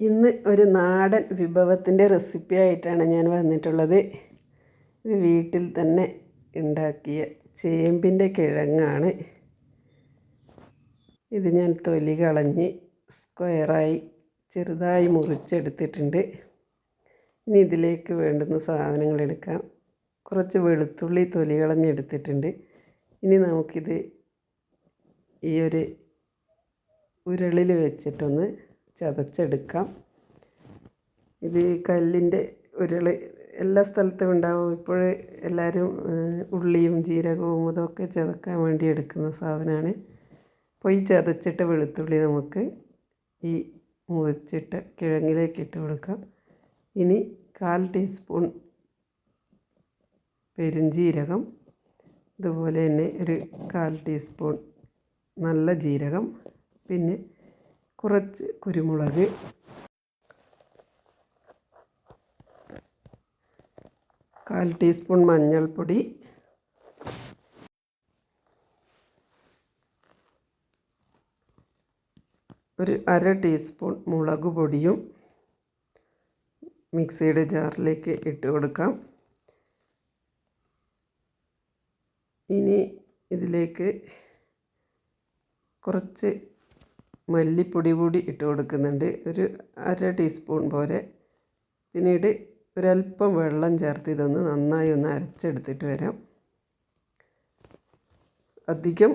ഇന്ന് ഒരു നാടൻ വിഭവത്തിന്റെ റെസിപ്പി ആയിട്ടാണ് ഞാൻ വന്നിട്ടുള്ളത്. ഇത് വീട്ടിൽ തന്നെ ഉണ്ടാക്കിയ ചേമ്പിന്റെ കിഴങ്ങാണ്. ഇത് ഞാൻ തൊലി കളഞ്ഞ് സ്ക്വയറായി ചെറുതായി മുറിച്ചെടുത്തിട്ടുണ്ട്. ഇനി ഇതിലേക്ക് വേണ്ടുന്ന സാധനങ്ങൾ എടുക്കാം. കുറച്ച് വെളുത്തുള്ളി തൊലി കളഞ്ഞെടുത്തിട്ടുണ്ട്. ഇനി നമുക്കിത് ഈ ഒരു ഉരുളിൽ വെച്ചിട്ടൊന്ന് ചതച്ചെടുക്കാം. ഇത് കല്ലിന്റെ ഉരുളി എല്ലാ സ്ഥലത്തും ഉണ്ടാവും. ഇപ്പോൾ എല്ലാവരും ഉള്ളിയും ജീരകവും ഇതൊക്കെ ചതക്കാൻ വേണ്ടി എടുക്കുന്ന സാധനമാണ്. അപ്പോൾ ഈ ചതച്ചിട്ട വെളുത്തുള്ളി നമുക്ക് ഈ മുറിച്ചിട്ട കിഴങ്ങിലേക്ക് ഇട്ട് കൊടുക്കാം. ഇനി കാൽ ടീസ്പൂൺ പെരുംജീരകം ഇതുപോലെ തന്നെ ഒരു കാൽ ടീസ്പൂൺ നല്ല ജീരകം പിന്നെ കുറച്ച് കുരുമുളക്. കാൽ ടീസ്പൂൺ മഞ്ഞൾപ്പൊടി. ഒരു അര ടീസ്പൂൺ മുളക് പൊടിയും മിക്സിയുടെ ജാറിലേക്ക് ഇട്ട് കൊടുക്കാം. ഇനി ഇതിലേക്ക് കുറച്ച് മല്ലിപ്പൊടി കൂടി ഇട്ട് കൊടുക്കുന്നുണ്ട്. ഒരു അര ടീസ്പൂൺ പോലെ. പിന്നീട് ഒരല്പം വെള്ളം ചേർത്ത് ഇതൊന്ന് നന്നായി ഒന്ന് അരച്ചെടുത്തിട്ട് വരാം. അധികം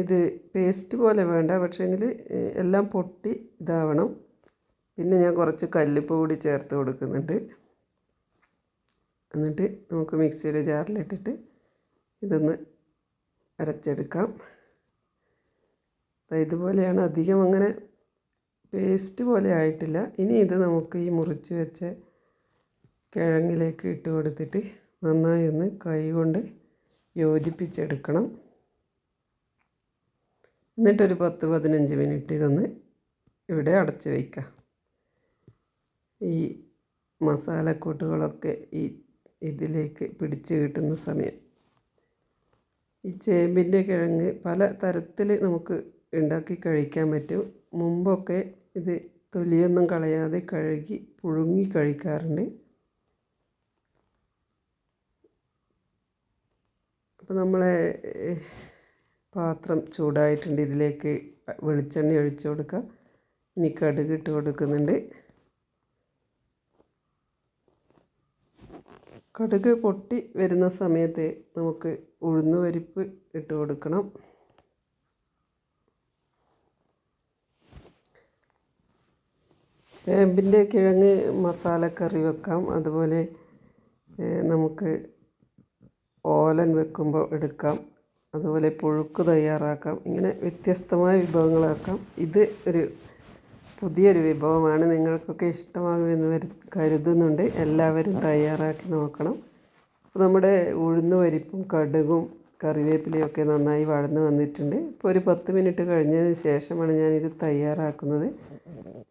ഇത് പേസ്റ്റ് പോലെ വേണ്ട. പക്ഷേങ്കിൽ എല്ലാം പൊട്ടി ഇതാവണം. പിന്നെ ഞാൻ കുറച്ച് കല്ലുപ്പ് കൂടി ചേർത്ത് കൊടുക്കുന്നുണ്ട്. എന്നിട്ട് നമുക്ക് മിക്സിയുടെ ജാറിലിട്ടിട്ട് ഇതൊന്ന് അരച്ചെടുക്കാം. ഇതുപോലെയാണ് അധികം അങ്ങനെ പേസ്റ്റ് പോലെ ആയിട്ടില്ല. ഇനി ഇത് നമുക്ക് ഈ മുറിച്ച് വെച്ച കിഴങ്ങിലേക്ക് ഇട്ട് കൊടുത്തിട്ട് നന്നായി ഒന്ന് കൈ കൊണ്ട് യോജിപ്പിച്ചെടുക്കണം. എന്നിട്ടൊരു പത്ത് പതിനഞ്ച് മിനിറ്റ് ഇതൊന്ന് ഇവിടെ അടച്ച് വയ്ക്കാം ഈ മസാലക്കൂട്ടുകളൊക്കെ ഈ ഇതിലേക്ക് പിടിച്ച് കിട്ടുന്ന സമയം. ഈ ചേമ്പിന്റെ കിഴങ്ങ് പല തരത്തിൽ നമുക്ക് ഉണ്ടാക്കി കഴിക്കാൻ പറ്റും. മുമ്പൊക്കെ ഇത് തൊലിയൊന്നും കളയാതെ കഴുകി പുഴുങ്ങി കഴിക്കാറുണ്ട്. അപ്പോൾ നമ്മളെ പാത്രം ചൂടായിട്ടുണ്ട്. ഇതിലേക്ക് വെളിച്ചെണ്ണ ഒഴിച്ചു കൊടുക്കുക. ഇനി കടുക് ഇട്ട് കൊടുക്കുന്നുണ്ട്. കടുക് പൊട്ടി വരുന്ന സമയത്ത് നമുക്ക് ഉഴുന്നുപരിപ്പ് ഇട്ട് കൊടുക്കണം. ചേമ്പിന്റെ കിഴങ്ങ് മസാലക്കറി വെക്കാം. അതുപോലെ നമുക്ക് ഓലൻ വെക്കുമ്പോൾ എടുക്കാം. അതുപോലെ പുഴുക്ക് തയ്യാറാക്കാം. ഇങ്ങനെ വ്യത്യസ്തമായ വിഭവങ്ങളാക്കാം. ഇത് ഒരു പുതിയൊരു വിഭവമാണ്. നിങ്ങൾക്കൊക്കെ ഇഷ്ടമാകുമെന്ന് കരുതുന്നുണ്ട്. എല്ലാവരും തയ്യാറാക്കി നോക്കണം. അപ്പോൾ നമ്മുടെ ഉഴുന്ന് പരിപ്പും കടുകും കറിവേപ്പിലയും ഒക്കെ നന്നായി വഴന്ന് വന്നിട്ടുണ്ട്. ഇപ്പോൾ ഒരു പത്ത് മിനിറ്റ് കഴിഞ്ഞതിന് ശേഷമാണ് ഞാനിത് തയ്യാറാക്കുന്നത്.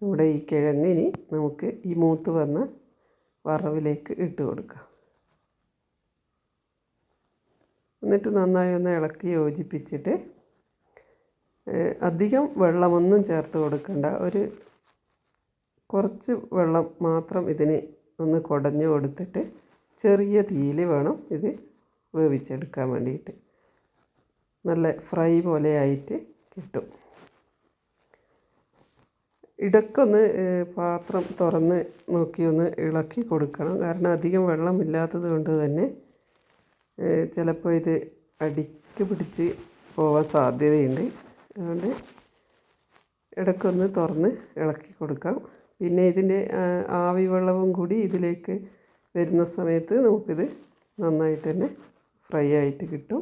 നമ്മുടെ ഈ കിഴങ്ങ് ഇനി നമുക്ക് ഈ മൂത്ത് വന്ന വറവിലേക്ക് ഇട്ട് കൊടുക്കാം. എന്നിട്ട് നന്നായി ഒന്ന് ഇളക്കി യോജിപ്പിച്ചിട്ട് അധികം വെള്ളമൊന്നും ചേർത്ത് കൊടുക്കണ്ട. ഒരു കുറച്ച് വെള്ളം മാത്രം ഇതിന് ഒന്ന് കുടഞ്ഞു കൊടുത്തിട്ട് ചെറിയ തീയിൽ വേണം ഇത് വേവിച്ചെടുക്കാൻ വേണ്ടിയിട്ട്. നല്ല ഫ്രൈ പോലെ ആയിട്ട് കിട്ടും. ഇടയ്ക്കൊന്ന് പാത്രം തുറന്ന് നോക്കി ഒന്ന് ഇളക്കി കൊടുക്കണം. കാരണം അധികം വെള്ളമില്ലാത്തത് കൊണ്ട് തന്നെ ചിലപ്പോൾ ഇത് അടിക്ക് പിടിച്ച് പോവാൻ സാധ്യതയുണ്ട്. അതുകൊണ്ട് ഇടയ്ക്കൊന്ന് തുറന്ന് ഇളക്കി കൊടുക്കാം. പിന്നെ ഇതിന്റെ ആവി വെള്ളവും കൂടി ഇതിലേക്ക് വരുന്ന സമയത്ത് നമുക്കിത് നന്നായിട്ട് തന്നെ ഫ്രൈ ആയിട്ട് കിട്ടും.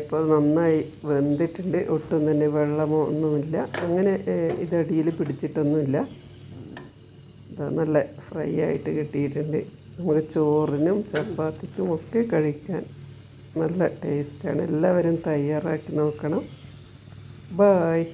ഇപ്പോൾ നന്നായി വെന്തിട്ടുണ്ട്. ഒട്ടും തന്നെ വെള്ളമോ ഒന്നുമില്ല. അങ്ങനെ ഇതടിയിൽ പിടിച്ചിട്ടൊന്നുമില്ല. നല്ല ഫ്രൈ ആയിട്ട് കിട്ടിയിട്ടുണ്ട്. നമുക്ക് ചോറിനും ചപ്പാത്തിക്കും ഒക്കെ കഴിക്കാൻ നല്ല ടേസ്റ്റാണ്. എല്ലാവരും തയ്യാറാക്കി നോക്കണം. ബായ്